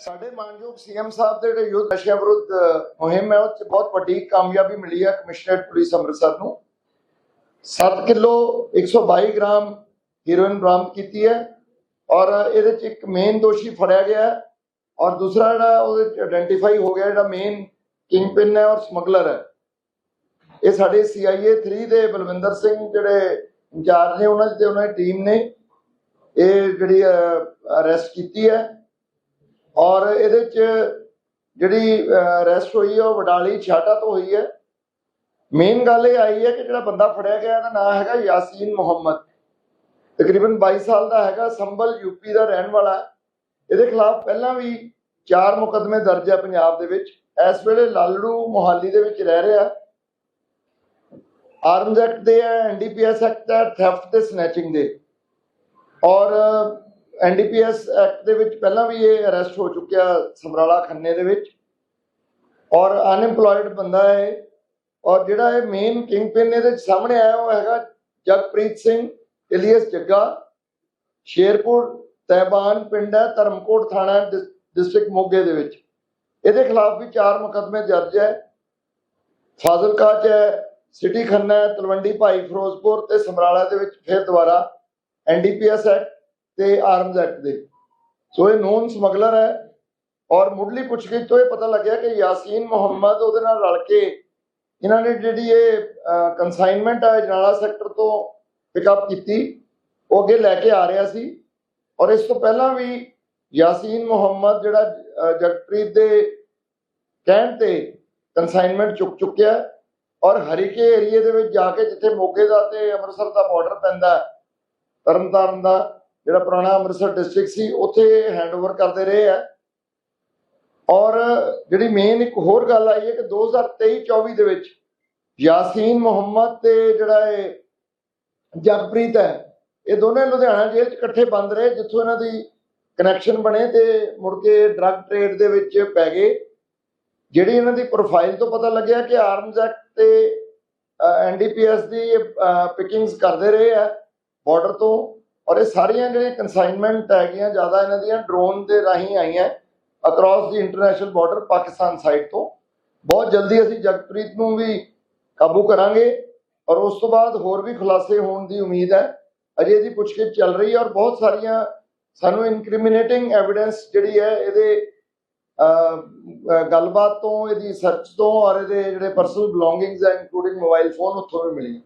ਸਾਡੇ ਮਾਨਯੋਗ ਸੀਐਮ ਸਾਹਿਬ ਦੇ ਜਿਹੜੇ ਯੁੱਧ ਨਸ਼ਿਆਂ ਵਿਰੁੱਧ ਮੁਹਿੰਮ ਹੈ, ਉਹ 'ਚ ਬਹੁਤ ਵੱਡੀ ਕਾਮਯਾਬੀ ਮਿਲੀ ਹੈ ਕਮਿਸ਼ਨਰੇਟ ਪੁਲਿਸ ਅੰਮ੍ਰਿਤਸਰ ਨੂੰ। 7 ਕਿਲੋ 122 ਗ੍ਰਾਮ ਹੀਰੋਇਨ ਬਰਾਮਦ ਕੀਤੀ ਹੈ ਔਰ ਇਹਦੇ ਚ ਇੱਕ ਮੇਨ ਦੋਸ਼ੀ ਫੜਿਆ ਗਿਆ ਹੈ ਔਰ ਦੂਸਰਾ ਜਿਹੜਾ ਉਹਦੇ ਚ ਆਇਡੈਂਟੀਫਾਈ ਹੋ ਗਿਆ ਜਿਹੜਾ ਮੇਨ ਕਿੰਗਪਿਨ ਹੈ ਔਰ ਸਮਗਲਰ ਹੈ। ਇਹ ਸਾਡੇ CIA 3 ਦੇ ਬਲਵਿੰਦਰ ਸਿੰਘ ਜਿਹੜੇ ਇੰਚਾਰਜ ਨੇ, ਉਹਨਾਂ ਦੀ ਉਹਨਾਂ ਦੀ ਟੀਮ ਨੇ ਇਹ ਜਿਹੜੀ ਅਰੈਸਟ ਕੀਤੀ ਹੈ। ਔਰ ਇਹਦੇ ਚ ਜਿਹੜੀ ਅਰੈਸਟ ਹੋਈ ਹੈ, ਉਹ ਵਡਾਲੀ ਛਾਟਾ ਤੋਂ ਹੋਈ ਹੈ। ਮੇਨ ਗੱਲ ਇਹ ਆਈ ਹੈ ਕਿ ਜਿਹੜਾ ਬੰਦਾ ਫੜਿਆ ਗਿਆ, ਇਹਦਾ ਨਾਮ ਹੈਗਾ ਯਾਸੀਨ ਮੁਹੰਮਦ। ਤਕਰੀਬਨ 22 ਸਾਲ ਦਾ ਹੈਗਾ, ਸੰਭਲ ਯੂਪੀ ਦਾ ਰਹਿਣ ਵਾਲਾ। ਹੈ ਇਹਦੇ ਖਿਲਾਫ ਪਹਿਲਾਂ ਵੀ ਚਾਰ ਮੁਕੱਦਮੇ ਦਰਜ ਹੈ ਪੰਜਾਬ ਦੇ ਵਿੱਚ। ਇਸ ਵੇਲੇ ਲਾਲੜੂ ਮੁਹਾਲੀ ਦੇ ਵਿੱਚ ਰਹਿ ਰਿਹਾ। ਆਰਮਜ਼ ਐਕਟ ਦੇ ਐਨਡੀਪੀਐਸ ਐਕਟ ਹੈ ਥੈਫਟ ਤੇ ਸਨੈਚਿੰਗ ਦੇ। ਔਰ ਐਨਡੀਪੀਐਸ ਐਕਟ ਦੇ ਵਿੱਚ ਪਹਿਲਾਂ ਵੀ ਇਹ ਅਰੈਸਟ ਹੋ ਚੁੱਕਿਆ ਸਮਰਾਲਾ ਖੰਨੇ ਦੇ ਵਿੱਚ। ਔਰ ਅਨਐਮਪਲੋਇਡ ਬੰਦਾ ਹੈ ਔਰ ਜਿਹੜਾ ਇਹ ਮੇਨ ਕਿੰਗਪਿਨ ਇਹਦੇ ਸਾਹਮਣੇ ਆਇਆ ਉਹ ਹੈਗਾ ਜਗਪ੍ਰੀਤ ਸਿੰਘ ਇਲੀਅਸ ਜੱਗਾ। ਸ਼ੇਰਪੁਰ ਤੈਬਾਨ ਪਿੰਡ ਹੈ, ਧਰਮਕੋਟ ਥਾਣਾ ਡਿਸਟ੍ਰਿਕਟ ਮੋਗੇ ਦੇ ਵਿੱਚ। ਇਹਦੇ ਖਿਲਾਫ ਵੀ ਚਾਰ ਮੁਕੱਦਮੇ ਦਰਜ ਹੈ। ਫਾਜ਼ਿਲਕਾ ਚ ਹੈ, ਸਿਟੀ ਖੰਨਾ ਤਲਵੰਡੀ ਭਾਈ ਫਿਰੋਜ਼ਪੁਰ ਤੇ ਸਮਰਾਲਾ ਦੇ ਵਿੱਚ ਫਿਰ ਦੁਬਾਰਾ ਐਨਡੀਪੀਐਸ ਐਕਟ। ਤੇ ਆਰਮਜ਼ ਐਕਟ ਦੇ। ਸੋ ਇਹ ਨੋਨ ਸਮਗਲਰ ਹੈ ਔਰ ਮੁੱਢਲੀ ਪੁੱਛਗਿੱਛ ਤੋਂ ਇਹ ਪਤਾ ਲੱਗਿਆ ਕਿ ਯਾਸੀਨ ਮੁਹੰਮਦ ਉਹਦੇ ਨਾਲ ਰਲ ਕੇ ਇਹਨਾਂ ਨੇ ਜਿਹੜੀ ਇਹ ਕਨਸਾਈਨਮੈਂਟ ਹੈ ਜਨਾਲਾ ਸੈਕਟਰ ਤੋਂ ਪਿਕਅਪ ਕੀਤੀ। ਉਹ ਅੱਗੇ ਲੈ ਕੇ ਆ ਰਿਹਾ ਸੀ ਔਰ ਇਸ ਤੋਂ ਪਹਿਲਾਂ ਵੀ ਯਾਸੀਨ ਮੁਹੰਮਦ ਜਿਹੜਾ ਜਗਪ੍ਰੀਤ ਦੇ ਕਹਿਣ ਤੇ ਕਨਸਾਈਨਮੈਂਟ ਚੁੱਕ ਚੁੱਕਿਆ ਔਰ ਹਰੀਕੇ ਏਰੀਏ ਦੇ ਵਿੱਚ ਜਾ ਕੇ ਜਿੱਥੇ ਮੋਗੇ ਦਾ ਤੇ ਅੰਮ੍ਰਿਤਸਰ ਦਾ ਬਾਰਡਰ ਪੈਂਦਾ ਹੈ, ਤਰਨਤਾਰਨ ਦਾ ਜਿਹੜਾ ਪੁਰਾਣਾ ਅੰਮ੍ਰਿਤਸਰ ਡਿਸਟ੍ਰਿਕਟ ਸੀ, ਉੱਥੇ ਹੈਂਡਓਵਰ ਕਰਦੇ ਰਹੇ ਆ। ਔਰ ਜਿਹੜੀ ਮੇਨ ਇੱਕ ਹੋਰ ਗੱਲ ਆਈ ਹੈ ਕਿ 2023-24 ਦੇ ਵਿੱਚ ਯਾਸੀਨ ਮੁਹੰਮਦ ਤੇ ਜਿਹੜਾ ਇਹ ਜਗਪ੍ਰੀਤ ਹੈ, ਇਹ ਦੋਨੇ ਲੁਧਿਆਣਾ ਜੇਲ੍ਹ 'ਚ ਇਕੱਠੇ ਬੰਦ ਰਹੇ, ਜਿੱਥੋਂ ਇਹਨਾਂ ਦੀ ਕਨੈਕਸ਼ਨ ਬਣੇ ਤੇ ਮੁੜ ਕੇ ਡਰੱਗ ਟ੍ਰੇਡ ਦੇ ਵਿੱਚ ਪੈ ਗਏ। ਜਿਹੜੀ ਇਹਨਾਂ ਦੀ ਪ੍ਰੋਫਾਈਲ ਤੋਂ ਪਤਾ ਲੱਗਿਆ ਕਿ ਆਰਮਜ਼ ਐਕਟ ਤੇ ਐਨਡੀਪੀਐਸ ਦੀ ਪਿਕਿੰਗਸ ਕਰਦੇ ਰਹੇ ਆ ਬਾਰਡਰ ਤੋਂ। ਔਰ ਇਹ ਸਾਰੀਆਂ ਜਿਹੜੀਆਂ ਕਨਸਾਈਨਮੈਂਟ ਹੈਗੀਆਂ, ਜ਼ਿਆਦਾ ਇਹਨਾਂ ਦੀਆਂ ਡਰੋਨ ਦੇ ਰਾਹੀਂ ਆਈਆਂ ਅਕ੍ਰੋਸ ਦੀ ਇੰਟਰਨੈਸ਼ਨਲ ਬਾਰਡਰ ਪਾਕਿਸਤਾਨ ਸਾਈਡ ਤੋਂ। ਬਹੁਤ ਜਲਦੀ ਅਸੀਂ ਜਗਪ੍ਰੀਤ ਨੂੰ ਵੀ ਕਾਬੂ ਕਰਾਂਗੇ ਔਰ ਉਸ ਤੋਂ ਬਾਅਦ ਹੋਰ ਵੀ ਖੁਲਾਸੇ ਹੋਣ ਦੀ ਉਮੀਦ ਹੈ। ਅਜੇ ਇਹਦੀ ਪੁੱਛਗਿੱਛ ਚੱਲ ਰਹੀ ਹੈ ਔਰ ਬਹੁਤ ਸਾਰੀਆਂ ਸਾਨੂੰ ਇਨਕ੍ਰਿਮੀਨੇਟਿੰਗ ਐਵੀਡੈਂਸ ਜਿਹੜੀ ਹੈ ਇਹਦੇ ਗੱਲਬਾਤ ਤੋਂ, ਇਹਦੀ ਸਰਚ ਤੋਂ ਔਰ ਇਹਦੇ ਜਿਹੜੇ ਪਰਸਨਲ ਬਿਲੋਂਗਿੰਗਸ ਹੈ ਇਨਕਲੂਡਿੰਗ ਮੋਬਾਈਲ ਫੋਨ ਉੱਥੋਂ ਵੀ ਮਿਲੀ।